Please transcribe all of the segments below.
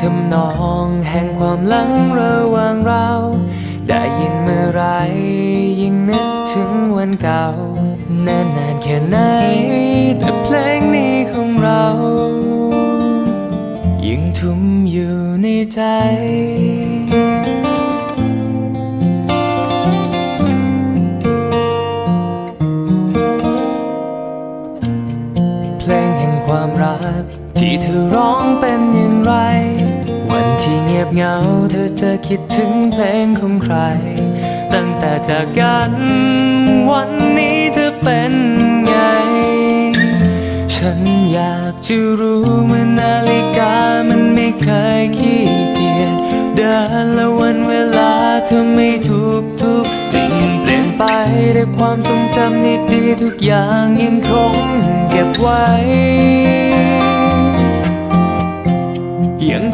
ทำนองแห่งความหลังระหว่างเรา ได้ยินเมื่อไรยิ่งนึกถึงวันเก่านานนานแค่ไหน แต่เพลงนี้ของเรา ยิ่งทุ่มอยู่ในใจเพลงแห่ง ความรัก ที่เธอร้องเป็นอย่างไร วันที่เงียบเหงา เธอจะคิดถึงเพลงของใคร ตั้งแต่จากกันวันนี้เธอเป็นไง ฉันอยากจะรู้เมื่อนาฬิกามันไม่เคยขี้เกียจเดินและวันเวลาเธอไม่ทุกทุกสิ่งเปลี่ยนไปแต่ความทรงจำดีๆทุกอย่างยังคงเก็บไว้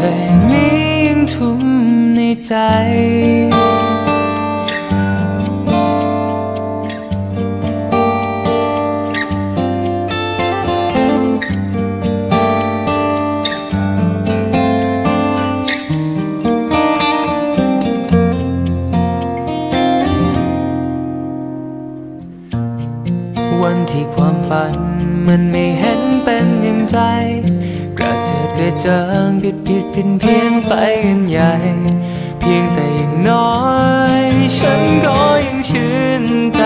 เพลงนี้ยังทุ่มในใจ วันที่ความฝันมันไม่เห็นเป็นอย่างใจ จิดกระเจิงผิดผิดเพี้ยนเพียนไปกันใหญ่ เพียงแต่อย่างน้อย ฉันก็ยังชื่นใจ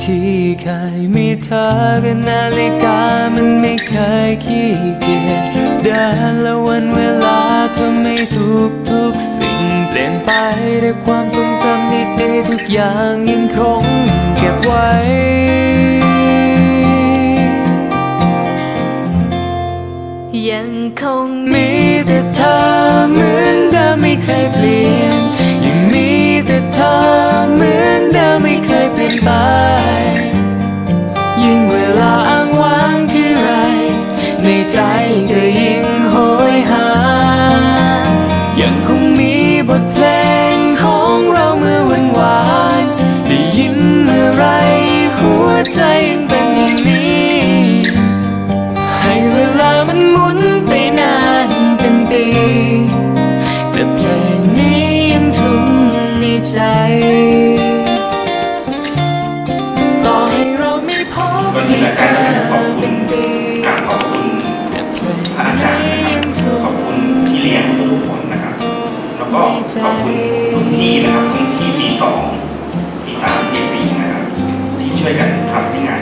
ที่เคยมีเธอกับนาฬิกามันไม่เคยขี้เกียจเดินและวันเวลาเธอไม่ทุกทุกสิ่งเปลี่ยนไปแต่ความทรงจำดีๆทุกอย่างยังคงเก็บไว้ ยัง ใจ ต่อให้เราไม่พบวันนี้อาจารย์ก็ขอบคุณกราบขอบคุณพระอาจารย์นะครับขอบคุณพี่เลี้ยงทุกคนนะครับ แล้วก็ขอบคุณรุ่นพี่นะครับรุ่นพี่ปีสองปีสามปีสี่นะครับที่ช่วยกันทำให้งาน